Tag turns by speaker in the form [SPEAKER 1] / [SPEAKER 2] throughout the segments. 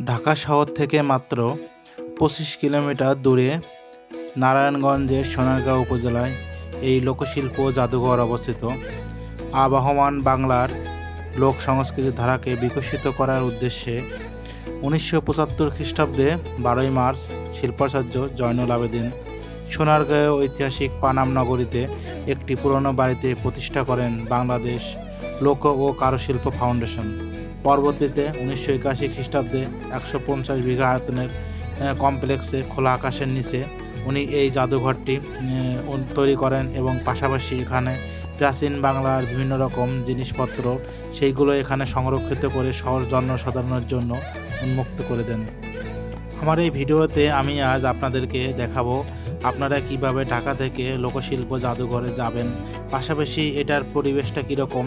[SPEAKER 1] ঢাকা শহর থেকে মাত্র পঁচিশ কিলোমিটার দূরে নারায়ণগঞ্জের সোনারগাঁও উপজেলায় এই লোকশিল্প জাদুঘর অবস্থিত। আবহমান বাংলার লোক সংস্কৃতির ধারাকে বিকশিত করার উদ্দেশ্যে উনিশশো পঁচাত্তর খ্রিস্টাব্দে বারোই মার্চ শিল্পাচার্য জয়নুল আবেদিন সোনারগাঁও ঐতিহাসিক পানাম নগরীতে একটি পুরনো বাড়িতে প্রতিষ্ঠা করেন বাংলাদেশ লোক ও কারুশিল্প ফাউন্ডেশন। পরবর্তীতে উনিশশো একাশি খ্রিস্টাব্দে একশো পঞ্চাশ বিঘা আয়তনের কমপ্লেক্সে খোলা আকাশের নিচে উনি এই জাদুঘরটি তৈরি করেন এবং পাশাপাশি এখানে প্রাচীন বাংলার বিভিন্ন রকম জিনিসপত্র সেইগুলো এখানে সংরক্ষিত করে শহর জনসাধারণের জন্য উন্মুক্ত করে দেন। আমার এই ভিডিওতে আমি আজ আপনাদেরকে দেখাবো আপনারা কীভাবে ঢাকা থেকে লোকশিল্প জাদুঘরে যাবেন পাশাপাশি এটার পরিবেশটা কীরকম?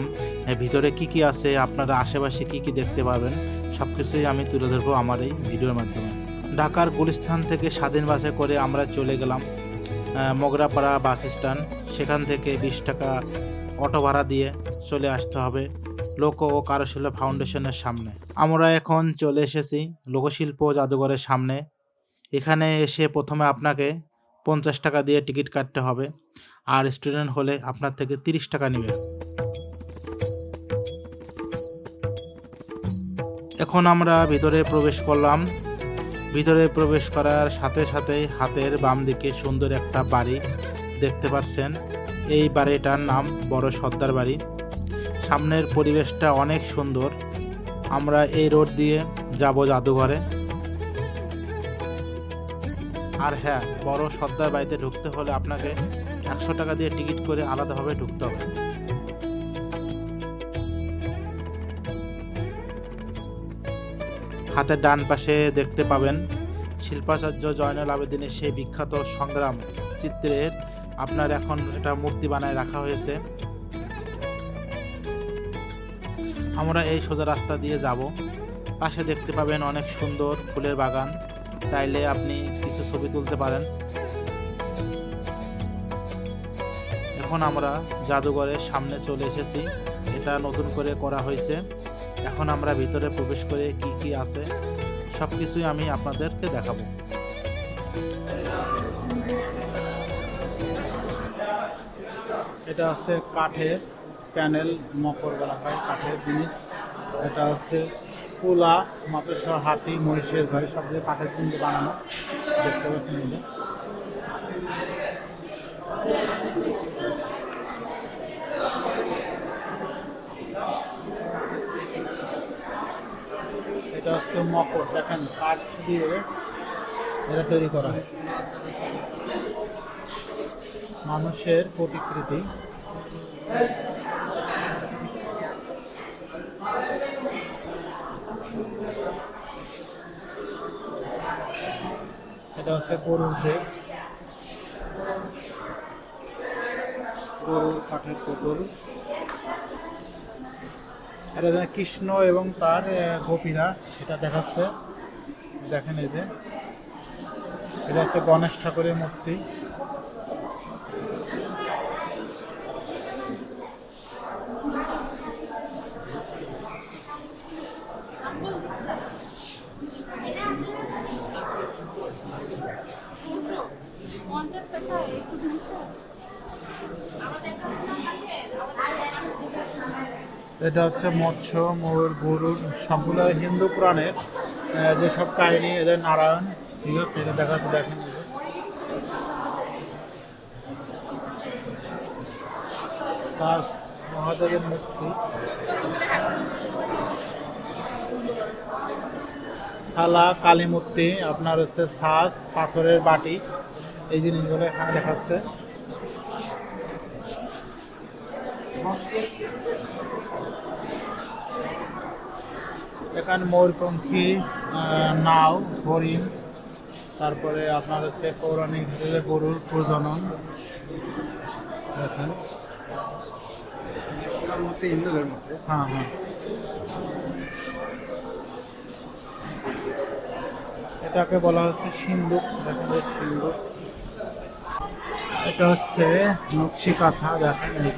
[SPEAKER 1] ভিতরে কি কি আছে? আপনারা আশেপাশে কি কি দেখতে পাবেন? সব কিছুই আমি তুলে ধরবো আমার এই ভিডিওর মাধ্যমে। ঢাকার গুলিস্থান থেকে স্বাধীন বাসে করে আমরা চলে গেলাম মোগরাপাড়া বাস স্ট্যান্ড। সেখান থেকে বিশ টাকা অটো ভাড়া দিয়ে চলে আসতে হবে লোক ও কারুশিল্প ফাউন্ডেশনের সামনে। আমরা এখন চলে এসেছি লোকশিল্প জাদুঘরের সামনে। এখানে এসে প্রথমে আপনাকে পঞ্চাশ টাকা দিয়ে টিকিট কাটতে হবে। আর স্টুডেন্ট হলে আপনার থেকে তিরিশ টাকা নেবে। এখন আমরা ভিতরে প্রবেশ করলাম। ভিতরে প্রবেশ করার সাথে সাথে হাতের বাম দিকে সুন্দর একটা বাড়ি দেখতে পাচ্ছেন এই বাড়িটার নাম বড় সর্দার বাড়ি। সামনের পরিবেশটা অনেক সুন্দর। আমরা এই রোড দিয়ে যাব জাদুঘরে। আর হ্যাঁ বড় সর্দার বাড়িতে ঢুকতে হলে আপনাকে একশো টাকা দিয়ে টিকিট করে আলাদাভাবে ঢুকতে হবে। হাতের ডান পাশে দেখতে পাবেন শিল্পাচার্য জয়নুল আবেদিনের সেই বিখ্যাত সংগ্রাম চিত্রের আপনার এখন এটা মূর্তি বানায় রাখা হয়েছে। আমরা এই সোজা রাস্তা দিয়ে যাব। পাশে দেখতে পাবেন অনেক সুন্দর ফুলের বাগান। চাইলে আপনি কিছু ছবি তুলতে পারেন। এখন আমরা জাদুঘরের সামনে চলে এসেছি। এটা নতুন করে করা হয়েছে। এখন আমরা ভিতরে প্রবেশ করে কি কি আছে সব কিছুই আমি আপনাদেরকে দেখাবো। এটা হচ্ছে কাঠের প্যানেল, মকর বলা হয়, কাঠের জিনিস। এটা হচ্ছে কুলা মাপেশ্বর হাতি, মহিষের ঘরে, সব দিয়ে কাঠের জিনিস বানানো, দেখতে পাচ্ছেন এটা হচ্ছে মকর, দেখেন কাঠ দিয়ে এটা তৈরি করা হয়। মানুষের প্রতিকৃতি। এটা হচ্ছে গরুর দেহ গরুর কাঠের পুতুল এটা কৃষ্ণ এবং তার গোপীরা সেটা দেখাচ্ছে। দেখেন এই যে, এটা হচ্ছে গণেশ ঠাকুরের মূর্তি। এটা হচ্ছে মৎস্য, ময়ূর গরুর সবগুলো হিন্দু পুরাণের যেসব কাহিনী এদের নারায়ণ, ঠিক আছে, এটা দেখা যাচ্ছে দেখেন। শ্বাস মহাদেবের মূর্তি থালা, কালী মূর্তি, আপনার হচ্ছে শ্বাস পাথরের বাটি, এই জিনিসগুলো এখানে দেখাচ্ছে এখানে ময়ূরপঙ্খী নাও হরিণ তারপরে আপনার হচ্ছে পৌরাণিক হিসেবে গরুর প্রজনন। দেখেন। হ্যাঁ হ্যাঁ। এটাকে বলা হচ্ছে সিন্দুক দেখেন এই সিন্দুক এটা হচ্ছে নকশি কাঁথা দেখেন এই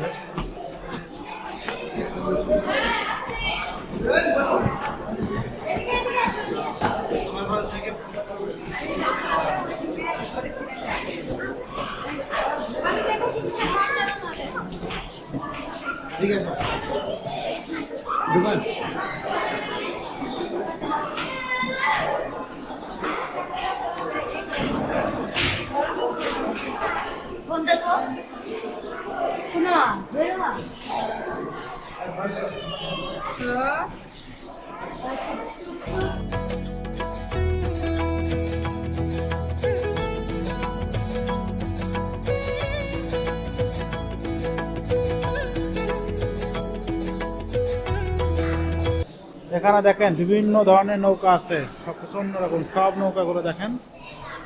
[SPEAKER 1] এখানে দেখেন বিভিন্ন ধরনের নৌকা আছে। সব কিছু অন্যরকম সব নৌকাগুলো দেখেন।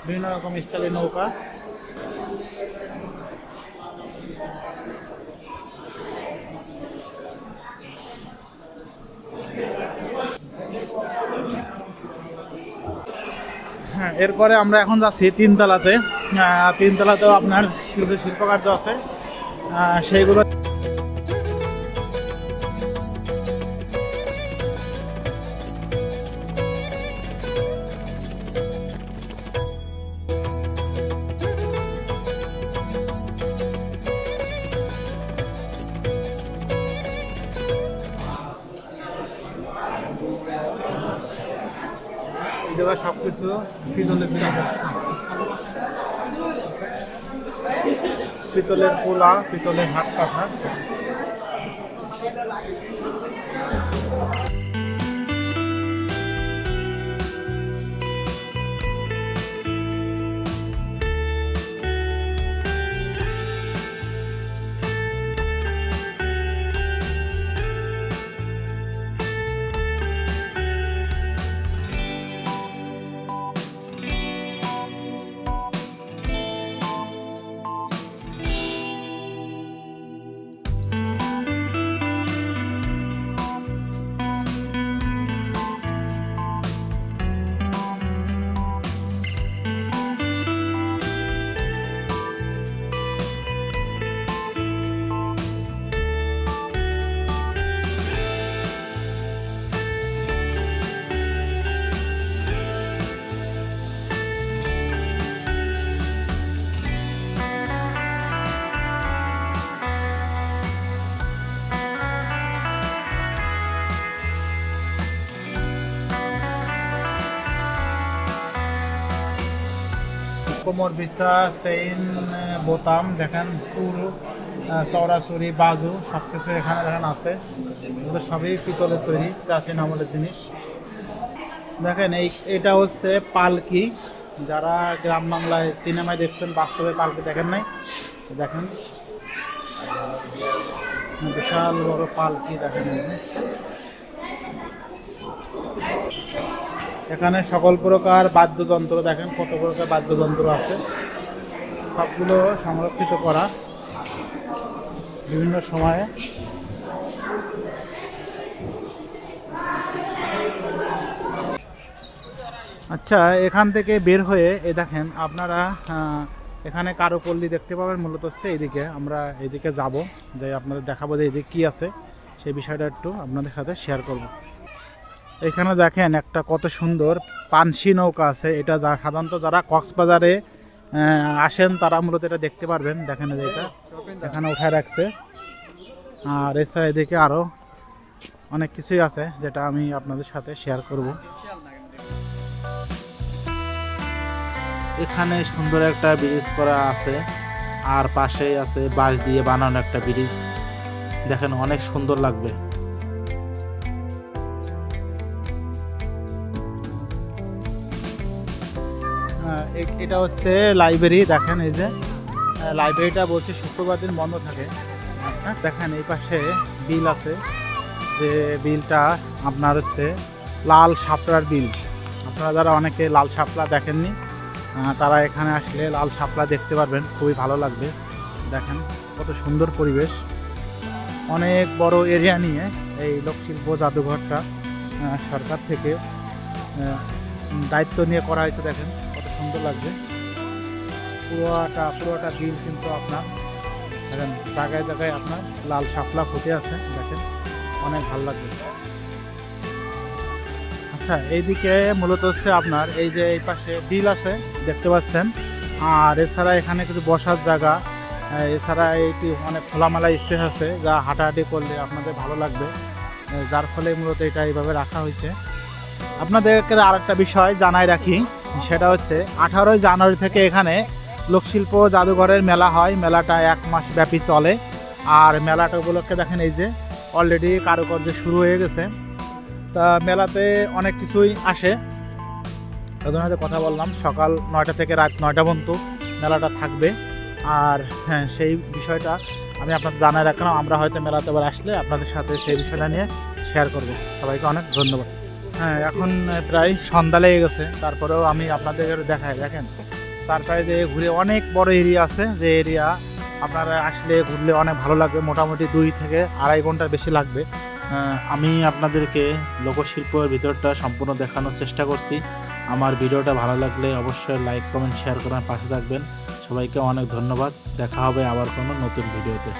[SPEAKER 1] বিভিন্ন রকম স্টাইলের নৌকা। হ্যাঁ এরপরে আমরা এখন যাচ্ছি তিনতলাতে। তিনতলাতেও আপনার শিল্প শিল্পকার্য আছে। সেইগুলো জায়গায় সব কিছু পিতলের পিতলের পোলা পিতলের হাত কাঠা কোমর বিছা চেইন বোতাম, দেখেন চুর চওড়াচুরি বাজু সব কিছু এখানে দেখেন আছে। সবই পিতলের তৈরি, প্রাচীন আমলের জিনিস। দেখেন, এই, এটা হচ্ছে পালকি। যারা গ্রাম বাংলায় সিনেমায় দেখছেন, বাস্তবে পালকি দেখেন নাই। দেখেন। বিশাল বড় পালকি দেখেন এই যে। এখানে সকল প্রকার বাদ্যযন্ত্র দেখেন, কত প্রকার বাদ্যযন্ত্র আছে। সবগুলো সংরক্ষিত করা বিভিন্ন সময়ে। আচ্ছা এখান থেকে বের হয়ে এ দেখেন, আপনারা এখানে কারুপল্লী দেখতে পাবেন মূলত হচ্ছে এদিকে আমরা এদিকে যাব যে আপনাদের দেখাবো যে এইদিকে কী আছে। সেই বিষয়টা একটু আপনাদের সাথে শেয়ার করব। এখানে দেখেন একটা কত সুন্দর পানসি নৌকা আছে। এটা যা সাধারণত যারা কক্সবাজারে আসেন, তারা মূলত এটা দেখতে পারবেন। দেখেন যে এটা। এখানে উঠায় রাখছে। আর এছাড়া এদিকে আরও অনেক কিছুই আছে, যেটা আমি আপনাদের সাথে শেয়ার করব।
[SPEAKER 2] এখানে সুন্দর একটা ব্রিজ করা আছে। আর পাশেই আছে বাঁশ দিয়ে বানানো একটা ব্রিজ দেখেন অনেক সুন্দর লাগবে।
[SPEAKER 1] এটা হচ্ছে লাইব্রেরি দেখেন এই যে। লাইব্রেরিটা বলছে শুক্রবার দিন বন্ধ থাকে। হ্যাঁ, দেখেন এই পাশে বিল আছে যে বিলটা আপনার হচ্ছে লাল শাপলার বিল আপনারা যারা অনেকে লাল শাপলা দেখেননি তারা এখানে আসলে লাল শাপলা দেখতে পারবেন খুবই ভালো লাগবে। দেখেন কত সুন্দর পরিবেশ। অনেক বড় এরিয়া নিয়ে এই লোকশিল্প জাদুঘরটা সরকার থেকে দায়িত্ব নিয়ে করা হয়েছে দেখেন। সুন্দর লাগবে। পুরোটা পুরোটা বিল কিন্তু আপনার, দেখেন, জায়গায় জায়গায় আপনার লাল শাপলা ফুটে আছে, দেখেন, অনেক ভালো লাগবে। আচ্ছা এইদিকে মূলত হচ্ছে আপনার, এই যে এই পাশে বিল আছে, দেখতে পাচ্ছেন। আর এছাড়া এখানে কিছু বসার জায়গা এছাড়া এইটি অনেক খোলামেলা স্পেস আছে, যা হাঁটাহাঁটি করলে আপনাদের ভালো লাগবে। যার ফলে মূলত এটা এইভাবে রাখা হয়েছে। আপনাদেরকে আরেকটা বিষয় জানাই রাখি সেটা হচ্ছে আঠারোই জানুয়ারি থেকে এখানে লোকশিল্প জাদুঘরের মেলা হয়। মেলাটা এক মাস ব্যাপী চলে। আর মেলাটা উপলক্ষে দেখেন এই যে অলরেডি কারুকার্য শুরু হয়ে গেছে। তা মেলাতে অনেক কিছুই আসে। তাদের সাথে কথা বললাম। সকাল নয়টা থেকে রাত নয়টা পর্যন্ত মেলাটা থাকবে। আর হ্যাঁ সেই বিষয়টা আমি আপনাদের জানাই রাখলাম। আমরা হয়তো মেলাতে আবার আসলে আপনাদের সাথে সেই বিষয়টা নিয়ে শেয়ার করব। সবাইকে অনেক ধন্যবাদ। হ্যাঁ এখন প্রায় সন্ধ্যা লেগে গেছে। তারপরেও আমি আপনাদের দেখাই, দেখেন। তারপরে যে ঘুরে অনেক বড় এরিয়া আছে, যে এরিয়া আপনারা আসলে ঘুরলে অনেক ভালো লাগবে। মোটামুটি দুই থেকে আড়াই ঘণ্টার বেশি লাগবে।
[SPEAKER 3] আমি আপনাদেরকে লোকশিল্পের ভিতরটা সম্পূর্ণ দেখানোর চেষ্টা করছি। আমার ভিডিওটা ভালো লাগলে অবশ্যই লাইক, কমেন্ট, শেয়ার করার পাশে থাকবেন। সবাইকে অনেক ধন্যবাদ। দেখা হবে আবার কোনো নতুন ভিডিওতে।